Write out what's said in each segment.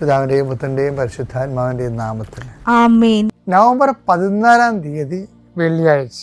പിതാവിന്റെയും പുത്രന്റെയും പരിശുദ്ധാത്മാവിന്റെയും നാമത്തിൽ. നവംബർ പതിനാലാം തീയതി വെള്ളിയാഴ്ച.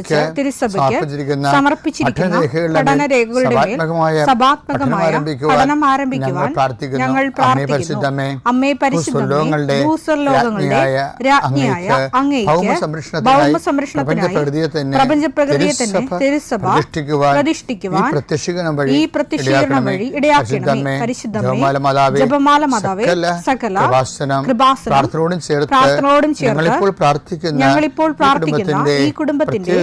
തിരുസഭയ്ക്ക് സമർപ്പിച്ചിരിക്കുന്ന മേൽ സഭാത്മകമായ സഭാത്മകമായ പഠനം ആരംഭിക്കുവാൻ ഞങ്ങൾ പ്രാർത്ഥിക്കുന്നു. അമ്മേ പരിശുദ്ധമേ, ഭൂസ്വർലോകങ്ങളുടെ രാജ്ഞിയായ അങ്ങേക്ക് തന്നെ തിരുസഭ പ്രതിഷ്ഠിക്കുവാൻ ഈ പ്രത്യക്ഷീകരണം വഴി ഇടയാക്കണമേ. പരിശുദ്ധമേ ജപമാല മാതാവേ സകല കൃപാസനം പ്രാർത്ഥനയോടും ചേർത്ത് ഞങ്ങളിപ്പോൾ പ്രാർത്ഥിക്കുന്ന ഞങ്ങളിപ്പോൾ പ്രാർത്ഥിക്കുന്ന ഈ കുടുംബത്തിന്റെ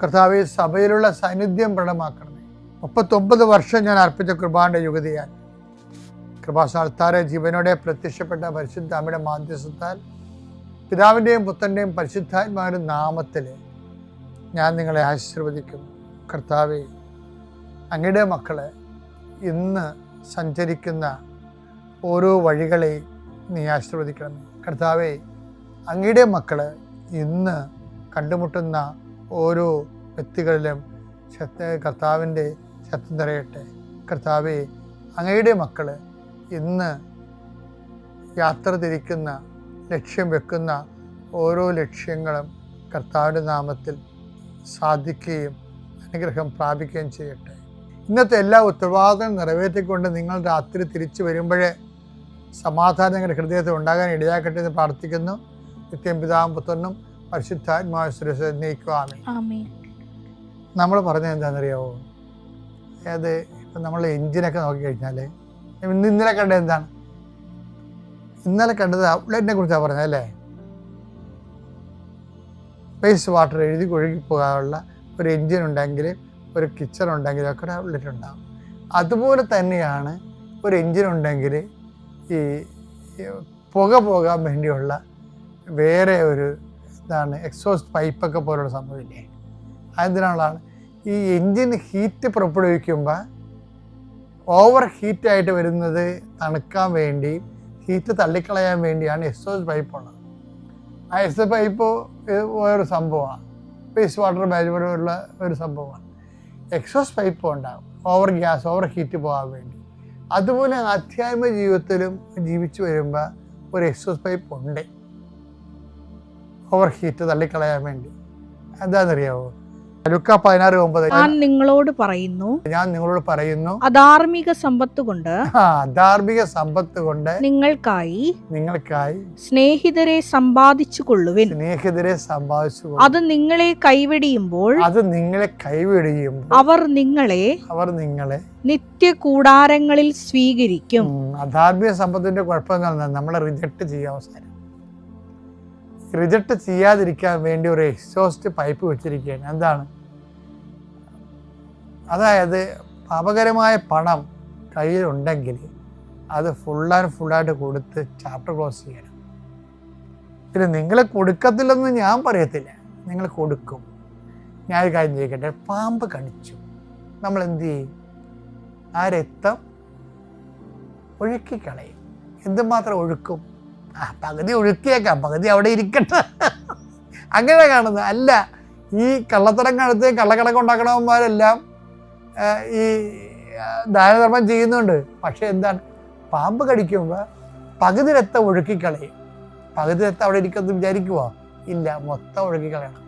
കർത്താവെ സഭയിലുള്ള സാന്നിധ്യം പ്രകടമാക്കണമേ. മുപ്പത്തൊമ്പത് വർഷം ഞാൻ അർപ്പിച്ച കൃപാന്റെ യുഗതിയാൽ. കൃപാസ്ഥാനത്താരെ ജീവനോടെ പ്രത്യക്ഷപ്പെട്ട പരിശുദ്ധ അമ്മയുടെ മാധ്യസ്ഥത്താൽ പിതാവിന്റെയും പുത്രന്റെയും പരിശുദ്ധാത്മാവിന്റെ നാമത്തിൽ ഞാൻ നിങ്ങളെ ആശീർവദിക്കുന്നു. കർത്താവെ അങ്ങയുടെ മക്കളെ ഇന്ന് സഞ്ചരിക്കുന്ന ഓരോ വഴികളെയും നീ ആശീർവദിക്കണം കർത്താവെ അങ്ങയുടെ മക്കൾ ഇന്ന് കണ്ടുമുട്ടുന്ന ഓരോ വ്യക്തികളിലും ശക്ത കർത്താവിന്റെ ശക്തി നിറയട്ടെ. കർത്താവെ അങ്ങയുടെ മക്കൾ ഇന്ന് യാത്ര തിരിക്കുന്ന ലക്ഷ്യം വെക്കുന്ന ഓരോ ലക്ഷ്യങ്ങളും കർത്താവിന്റെ നാമത്തിൽ സാധിക്കുകയും അനുഗ്രഹം പ്രാപിക്കുകയും ചെയ്യട്ടെ. ഇന്നത്തെ എല്ലാ ഉത്തരവാദിത്തം നിറവേറ്റിക്കൊണ്ട് നിങ്ങൾ രാത്രി തിരിച്ചു വരുമ്പോഴേ സമാധാനങ്ങളുടെ ഹൃദയത്തിൽ ഉണ്ടാകാൻ ഇടയാക്കട്ടെ എന്ന് പ്രാർത്ഥിക്കുന്നു. നിത്യം പിതാവും പുത്രനും ആമേൻ. നമ്മൾ പറഞ്ഞത് എന്താണെന്നറിയാവോ? അതായത് ഇപ്പം നമ്മൾ എഞ്ചിനൊക്കെ നോക്കിക്കഴിഞ്ഞാൽ ഇന്ന് ഇന്നലെ കണ്ടത് എന്താണ്? ഇന്നലെ കണ്ടത് ഔട്ട്ലെറ്റിനെ കുറിച്ചാണ് പറഞ്ഞത് അല്ലേ? വേസ്റ്റ് വാട്ടർ എഴുതി പോകാനുള്ള ഒരു എഞ്ചിൻ ഉണ്ടെങ്കിൽ ഒരു കിച്ചൺ ഉണ്ടെങ്കിൽ ഒക്കെ ഒരു ഔട്ട്ലെറ്റ് ഉണ്ടാകും അതുപോലെ തന്നെയാണ് ഒരു എഞ്ചിൻ ഉണ്ടെങ്കിൽ ഈ പുക പോകാൻ വേണ്ടിയുള്ള വേറെ ഒരു എന്താണ് എക്സോസ്റ്റ് പൈപ്പൊക്കെ പോലുള്ള സംഭവമില്ലേ? അതെന്തിനുള്ളതാണ് ഈ എൻജിൻ ഹീറ്റ് പുറപ്പെടുവിക്കുമ്പോൾ ഓവർ ഹീറ്റായിട്ട് വരുന്നത് തണുക്കാൻ വേണ്ടി ഹീറ്റ് തള്ളിക്കളയാൻ വേണ്ടിയാണ് എക്സോസ് പൈപ്പ് ഉള്ളത്. ആ എക്സോസ് പൈപ്പ് ഒരു സംഭവമാണ്. വേസ്റ്റ് വാട്ടർ മാനേജ്മെന്റ് ഉള്ള ഒരു സംഭവമാണ്. എക്സോസ് പൈപ്പ് ഉണ്ടാകും ഓവർ ഗ്യാസ് ഓവർ ഹീറ്റ് പോകാൻ വേണ്ടി. അതുപോലെ ആധ്യാത്മിക ജീവിതത്തിലും ജീവിച്ചു വരുമ്പോൾ ഒരു എക്സോസ് പൈപ്പ് ഉണ്ട്. ഓവർ ഹീറ്റ് തള്ളിക്കളയാൻ വേണ്ടി. എന്താണെന്നറിയാവോ ലുക്ക പതിനാറ് ഒമ്പത്. ഞാൻ നിങ്ങളോട് പറയുന്നു. ഞാൻ നിങ്ങളോട് പറയുന്നു. അധാർമിക സമ്പത്ത് കൊണ്ട് അധാർമിക സമ്പത്ത് കൊണ്ട് നിങ്ങൾക്കായി നിങ്ങൾക്കായി സ്നേഹിതരെ സമ്പാദിച്ചു കൊള്ളുവിൻ. സ്നേഹിതരെ സമ്പാദിച്ചു അത് നിങ്ങളെ കൈവെടിയുമ്പോൾ അത് നിങ്ങളെ കൈവെടിയുമ്പോൾ അവർ നിങ്ങളെ അവർ നിങ്ങളെ നിത്യ കൂടാരങ്ങളിൽ സ്വീകരിക്കും അധാർമിക സമ്പത്തിന്റെ കുഴപ്പം നമ്മളെ റിജക്ട് ചെയ്യാൻ അവസാനം. റിജക്ട് ചെയ്യാതിരിക്കാൻ വേണ്ടി ഒരു എക്സോസ്റ്റ് പൈപ്പ് വെച്ചിരിക്കുകയാണ്. എന്താണ്? അതായത് പാപകരമായ പണം കയ്യിലുണ്ടെങ്കിൽ അത് ഫുൾ ആൻഡ് ഫുള്ളായിട്ട് കൊടുത്ത് ചാപ്റ്റർ ക്ലോസ് ചെയ്യണം. പിന്നെ നിങ്ങൾ കൊടുക്കത്തില്ലെന്ന് ഞാൻ പറയത്തില്ല. നിങ്ങൾ കൊടുക്കും. ഞാൻ ഒരു കാര്യം ചോദിക്കട്ടെ? പാമ്പ് കടിച്ചു. നമ്മൾ എന്ത് ചെയ്യും? ആ രക്തം ഒഴുക്കിക്കളയും എന്തുമാത്രം ഒഴുക്കും? ആ പകുതി ഒഴുക്കിയേക്കാം പകുതി അവിടെ ഇരിക്കട്ടെ. അങ്ങനെ കാണുന്നത് അല്ല ഈ കള്ളത്തരം കഴുത്ത് കള്ളക്കണക്ക് ഉണ്ടാക്കണവന്മാരെല്ലാം ഈ ദാനധർമ്മം ചെയ്യുന്നുണ്ട്. പക്ഷെ എന്താണ്? പാമ്പ് കടിക്കുമ്പോൾ പകുതി രക്തം ഒഴുക്കിക്കളയും. പകുതി രക്തം അവിടെ ഇരിക്കുമെന്ന് വിചാരിക്കുവോ? ഇല്ല മൊത്തം ഒഴുക്കിക്കളയണം.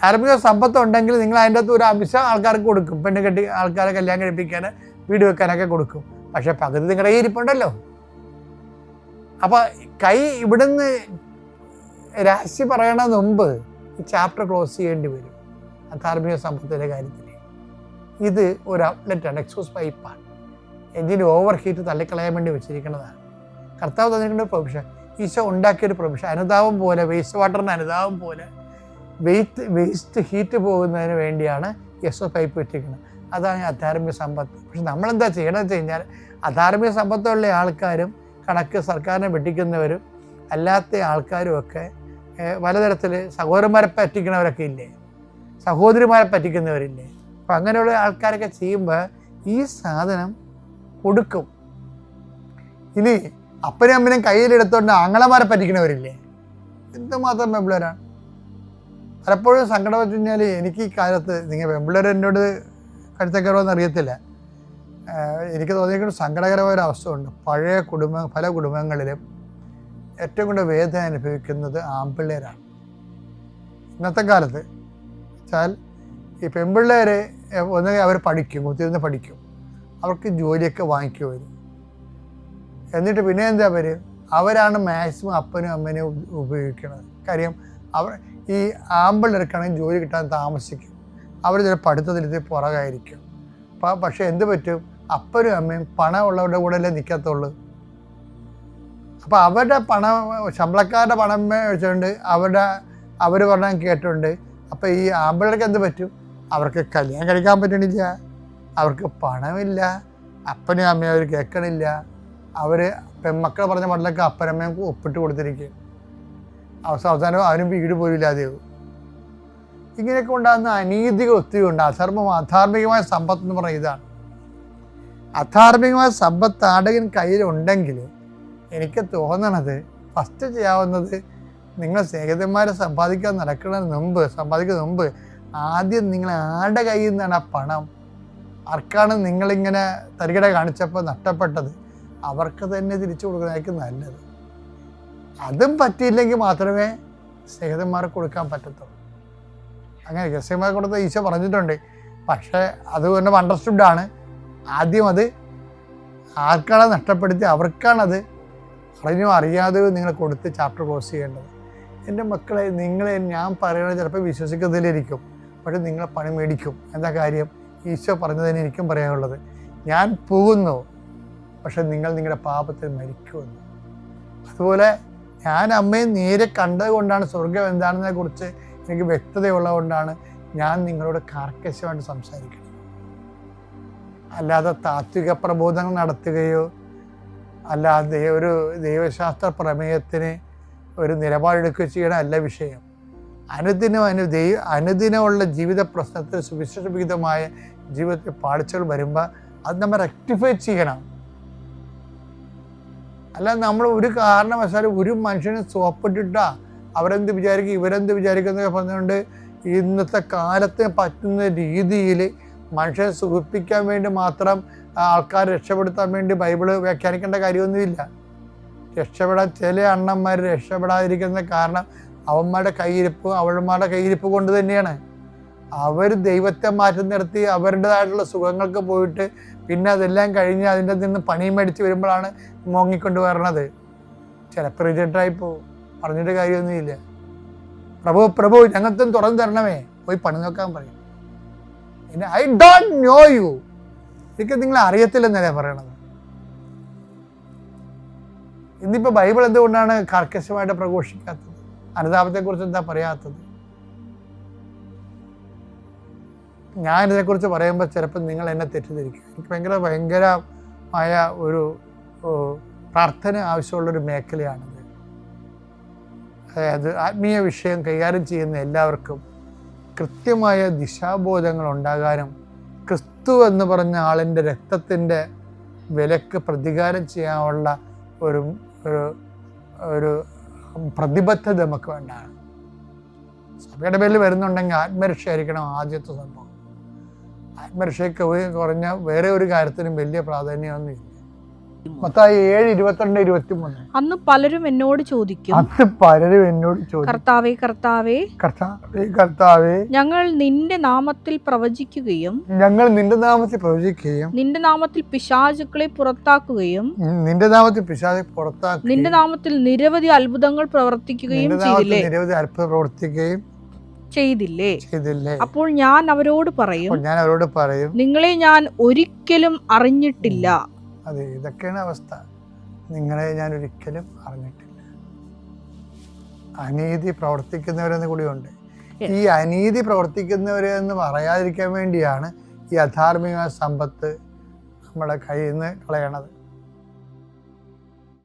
ധാർമ്മിക സമ്പത്ത് ഉണ്ടെങ്കിൽ നിങ്ങൾ അതിന്റെ അകത്ത് ഒരു അംശം ആൾക്കാർക്ക് കൊടുക്കും. പെണ്ണ് കെട്ടി ആൾക്കാരെ കല്യാണം കഴിപ്പിക്കാൻ വീട് വെക്കാനൊക്കെ കൊടുക്കും. പക്ഷേ പകുതി നിങ്ങളുടെ ഈ ഇരിപ്പുണ്ടല്ലോ. അപ്പൊ കൈ ഇവിടുന്ന് രാശി പറയണ മുമ്പ് ചാപ്റ്റർ ക്ലോസ് ചെയ്യേണ്ടി വരും. ധാർമ്മിക സമ്പത്തിന്റെ കാര്യത്തിൽ ഇത് ഒരു ഔട്ട്ലെറ്റാണ് എക്സോസ് പൈപ്പാണ് എഞ്ചിൻ ഓവർ ഹീറ്റ് തള്ളിക്കളയാൻ വേണ്ടി വെച്ചിരിക്കുന്നതാണ്. കർത്താവ് തന്നിരിക്കുന്ന പ്രൊവിഷൻ ഈശോ ഉണ്ടാക്കിയൊരു പ്രൊവിഷൻ അനുതാപം പോലെ വേസ്റ്റ് വാട്ടറിന് അനുതാപം പോലെ വെയിറ്റ് വേസ്റ്റ് ഹീറ്റ് പോകുന്നതിന് വേണ്ടിയാണ് എസ് പൈപ്പ് വെച്ചിരിക്കുന്നത്. അതാണ് അധാർമിക സമ്പത്ത്. പക്ഷെ നമ്മളെന്താ ചെയ്യണമെന്ന് വെച്ച് കഴിഞ്ഞാൽ അധാർമിക സമ്പത്തുള്ള ആൾക്കാരും കണക്ക് സർക്കാരിനെ വെട്ടിക്കുന്നവരും അല്ലാത്ത ആൾക്കാരുമൊക്കെ പലതരത്തിൽ സഹോദരന്മാരെ പറ്റിക്കുന്നവരൊക്കെ ഇല്ലേ? സഹോദരിമാരെ പറ്റിക്കുന്നവരില്ലേ? അപ്പം അങ്ങനെയുള്ള ആൾക്കാരൊക്കെ ചെയ്യുമ്പോൾ ഈ സാധനം കൊടുക്കും. ഇനി അപ്പനും അമ്മനും കയ്യിലെടുത്തോണ്ട് ആങ്ങളമാരെ പറ്റിക്കുന്നവരില്ലേ? എന്തുമാത്രം പെമ്പിളരാണ് പലപ്പോഴും സങ്കടം വെച്ച് കഴിഞ്ഞാൽ എനിക്ക് ഈ കാലത്ത് നിങ്ങൾ പെമ്പിളർ എന്നോട് എനിക്ക് തോന്നിയിരിക്കുന്ന സങ്കടകരമായ ഒരു അവസ്ഥ ഉണ്ട് പഴയ കുടുംബ പല കുടുംബങ്ങളിലും ഏറ്റവും കൂടുതൽ വേദന അനുഭവിക്കുന്നത് ആൺപിള്ളേരാണ്. ഇന്നത്തെ കാലത്ത് വെച്ചാൽ ഈ പെൺപിള്ളേർ ഒന്നുകിൽ അവർ പഠിക്കും കുത്തിരുന്ന് പഠിക്കും. അവർക്ക് ജോലിയൊക്കെ വാങ്ങിക്കും വരും. എന്നിട്ട് പിന്നെ എന്താ വരും അവരാണ് മാക്സിമം അപ്പനും അമ്മനും ഉപ- ഉപയോഗിക്കുന്നത് കാര്യം അവർ ഈ ആമ്പിള്ളേർക്കാണെങ്കിൽ ജോലി കിട്ടാൻ താമസിക്കും. അവർ ചില പഠിത്തത്തിൽ പുറകായിരിക്കും. അപ്പം പക്ഷേ എന്ത് പറ്റും? അപ്പനും അമ്മയും പണമുള്ളവരുടെ കൂടെ അല്ലേ നിൽക്കത്തുള്ളൂ. അപ്പോൾ അവരുടെ പണം ശമ്പളക്കാരുടെ പണം വെച്ചുകൊണ്ട് അവരുടെ അവർ പറഞ്ഞാൽ കേട്ടുണ്ട് അപ്പോൾ ഈ ആമ്പിളർക്ക് എന്ത് പറ്റും? അവർക്ക് കല്യാണം കഴിക്കാൻ പറ്റണില്ല. അവർക്ക് പണമില്ല. അപ്പനും അമ്മയും അവർ കേൾക്കണില്ല. അവർ പെൺമക്കൾ പറഞ്ഞ മട്ടിലൊക്കെ അപ്പനമ്മയും ഒപ്പിട്ട് കൊടുത്തിരിക്കും. അവസാനം അവസാനം അവനും വീട് പോലും ഇങ്ങനെയൊക്കെ ഉണ്ടാകുന്ന അനീതികൾ ഒത്തിരി ഉണ്ട്. അധർമ്മം അധാർമികമായ സമ്പത്ത് എന്ന് പറയുന്നത് ഇതാണ് അധാർമികമായ സമ്പത്ത് ആടകൻ കയ്യിലുണ്ടെങ്കിൽ എനിക്ക് തോന്നണത് ഫസ്റ്റ് ചെയ്യാവുന്നത് നിങ്ങൾ സ്നേഹിതന്മാരെ സമ്പാദിക്കാൻ നടക്കുന്നതിന് മുമ്പ് സമ്പാദിക്കുന്ന മുമ്പ് ആദ്യം നിങ്ങൾ ആരുടെ കയ്യിൽ നിന്നാണ് ആ പണം? ആർക്കാണ് നിങ്ങളിങ്ങനെ തരികട കാണിച്ചപ്പോൾ നഷ്ടപ്പെട്ടത്? അവർക്ക് തന്നെ തിരിച്ചു കൊടുക്കുന്നതായിരിക്കും നല്ലത്. അതും പറ്റിയില്ലെങ്കിൽ മാത്രമേ സ്നേഹിതന്മാർക്ക് കൊടുക്കാൻ പറ്റത്തുള്ളൂ. അങ്ങനെ രഹസ്യമായി കൊടുത്ത ഈശോ പറഞ്ഞിട്ടുണ്ട്. പക്ഷേ അത് തന്നെ അണ്ടർസ്റ്റുഡാണ് ആദ്യം അത് ആർക്കാണ് നഷ്ടപ്പെടുത്തി അവർക്കാണത് അറിഞ്ഞോ? അറിയാതെയോ നിങ്ങൾ കൊടുത്ത് ചാപ്റ്റർ ക്ലോസ് ചെയ്യേണ്ടത്. എന്റെ മക്കളെ നിങ്ങളെ ഞാൻ പറയുന്നത് ചിലപ്പോൾ വിശ്വസിക്കുന്നതിലിരിക്കും. പക്ഷെ നിങ്ങളെ പണി മേടിക്കും. എന്താ കാര്യം? ഈശോ പറഞ്ഞതിന് എനിക്കും പറയാനുള്ളത്. ഞാൻ പോകുന്നു പക്ഷെ നിങ്ങൾ നിങ്ങളുടെ പാപത്തിൽ മരിക്കുമെന്ന്. അതുപോലെ ഞാൻ അമ്മയെ നേരെ കണ്ടത് കൊണ്ടാണ് സ്വർഗം എന്താണെന്നതിനെക്കുറിച്ച് എനിക്ക് വ്യക്തതയുള്ളതുകൊണ്ടാണ് ഞാൻ നിങ്ങളോട് കാർക്കശമായിട്ട് സംസാരിക്കുന്നത്. അല്ലാതെ താത്വിക പ്രബോധനം നടത്തുകയോ അല്ലാതെ ഒരു ദൈവശാസ്ത്ര പ്രമേയത്തിന് ഒരു നിലപാടെടുക്കുകയോ ചെയ്യണം അല്ല വിഷയം. അനുദിനം അനു ദൈവ അനുദിനമുള്ള ജീവിത പ്രശ്നത്തിൽ സുവിശേഷവിഹിതമായ ജീവിതത്തിൽ പാളിച്ചകൾ വരുമ്പോൾ അത് നമ്മൾ റെക്ടിഫൈ ചെയ്യണം. അല്ല നമ്മൾ ഒരു കാരണവശാലും ഒരു മനുഷ്യനെ സോപ്പിട്ടിട്ടാ അവരെന്ത് വിചാരിക്കും ഇവരെന്ത് വിചാരിക്കും എന്നൊക്കെ പറഞ്ഞുകൊണ്ട് ഇന്നത്തെ കാലത്തെ പറ്റുന്ന രീതിയിൽ മനുഷ്യനെ സുഖിപ്പിക്കാൻ വേണ്ടി മാത്രം ആൾക്കാർ രക്ഷപ്പെടുത്താൻ വേണ്ടി ബൈബിൾ വ്യാഖ്യാനിക്കേണ്ട കാര്യമൊന്നുമില്ല. രക്ഷപ്പെടാൻ ചില അണ്ണന്മാർ രക്ഷപ്പെടാതിരിക്കുന്ന കാരണം അവന്മാരുടെ കയ്യിരിപ്പ് അവന്മാരുടെ കയ്യിരിപ്പ് കൊണ്ട് തന്നെയാണ്. അവർ ദൈവത്തെ മാറ്റം നിർത്തി അവരുടേതായിട്ടുള്ള സുഖങ്ങൾക്ക് പോയിട്ട് പിന്നെ അതെല്ലാം കഴിഞ്ഞ് അതിന്റെ നിന്ന് പണിയും മേടിച്ച് വരുമ്പോഴാണ് മോങ്ങിക്കൊണ്ട് വരണത്. ചിലപ്പോൾ റിജക്റ്റായി പോകും പറഞ്ഞിട്ട് കാര്യമൊന്നുമില്ല. പ്രഭു പ്രഭു ഞങ്ങൾക്കും തുറന്നു തരണമേ. പോയി പണി നോക്കാൻ പറയും. പിന്നെ ഐ ഡോണ്ട് നോ യു എനിക്ക് നിങ്ങളെ അറിയത്തില്ലെന്നല്ലേ പറയണത്? ഇന്നിപ്പോൾ ബൈബിൾ എന്തുകൊണ്ടാണ് കർക്കശമായിട്ട് പ്രഘോഷിക്കാത്തത്? അനുതാപത്തെക്കുറിച്ച് എന്താ പറയാത്തത്? ഞാൻ ഇതിനെക്കുറിച്ച് പറയുമ്പോൾ ചിലപ്പോൾ നിങ്ങൾ എന്നെ തെറ്റിദ്ധരിക്കും. എനിക്ക് ഭയങ്കര ഭയങ്കരമായ ഒരു പ്രാർത്ഥന ആവശ്യമുള്ളൊരു മേഖലയാണിത്. അതായത് ആത്മീയ വിഷയം കൈകാര്യം ചെയ്യുന്ന എല്ലാവർക്കും കൃത്യമായ ദിശാബോധങ്ങൾ ഉണ്ടാകാനും ക്രിസ്തു എന്ന് പറഞ്ഞ ആളിന്റെ രക്തത്തിന്റെ വിലക്ക് പ്രതികാരം ചെയ്യാനുള്ള ഒരു ഒരു ഒരു പ്രതിബദ്ധത നമുക്ക് വേണ്ടാണ്. സഭയുടെ പേരിൽ വരുന്നുണ്ടെങ്കിൽ ആത്മരക്ഷയായിരിക്കണം ആദ്യത്തെ സംഭവം. ആത്മരക്ഷയ്ക്ക് കുറഞ്ഞ വേറെ ഒരു കാര്യത്തിനും വലിയ പ്രാധാന്യമൊന്നുമില്ല. ഏഴ് ഇരുപത്തിരണ്ട് അന്ന് പലരും എന്നോട് ചോദിക്കും. പലരും എന്നോട് കർത്താവേ കർത്താവേ കർത്താവേ കർത്താവേ. ഞങ്ങൾ നിന്റെ നാമത്തിൽ പ്രവചിക്കുകയും ഞങ്ങൾ നിന്റെ നാമത്തിൽ പ്രവചിക്കുകയും നിന്റെ നാമത്തിൽ പിശാചുക്കളെ പുറത്താക്കുകയും നിന്റെ നാമത്തിൽ പിശാചെ പുറത്താക്കുകയും നിന്റെ നാമത്തിൽ നിരവധി അത്ഭുതങ്ങൾ പ്രവർത്തിക്കുകയും ചെയ്തില്ലേ? നിരവധി അത്ഭുതം പ്രവർത്തിക്കുകയും ചെയ്തില്ലേ? ചെയ്തില്ലേ? അപ്പോൾ ഞാൻ അവരോട് പറയും അപ്പോൾ ഞാൻ അവരോട് പറയും നിങ്ങളെ ഞാൻ ഒരിക്കലും അറിഞ്ഞിട്ടില്ല. അതെ ഇതൊക്കെയാണ് അവസ്ഥ. നിങ്ങളെ ഞാൻ ഒരിക്കലും അറിഞ്ഞിട്ടില്ല. അനീതി പ്രവർത്തിക്കുന്നവരെന്ന് കൂടിയുണ്ട്. ഈ അനീതി പ്രവർത്തിക്കുന്നവരെ എന്ന് പറയാതിരിക്കാൻ വേണ്ടിയാണ് ഈ അധാർമിക സമ്പത്ത് നമ്മുടെ കയ്യിൽ നിന്ന് കളയണത്.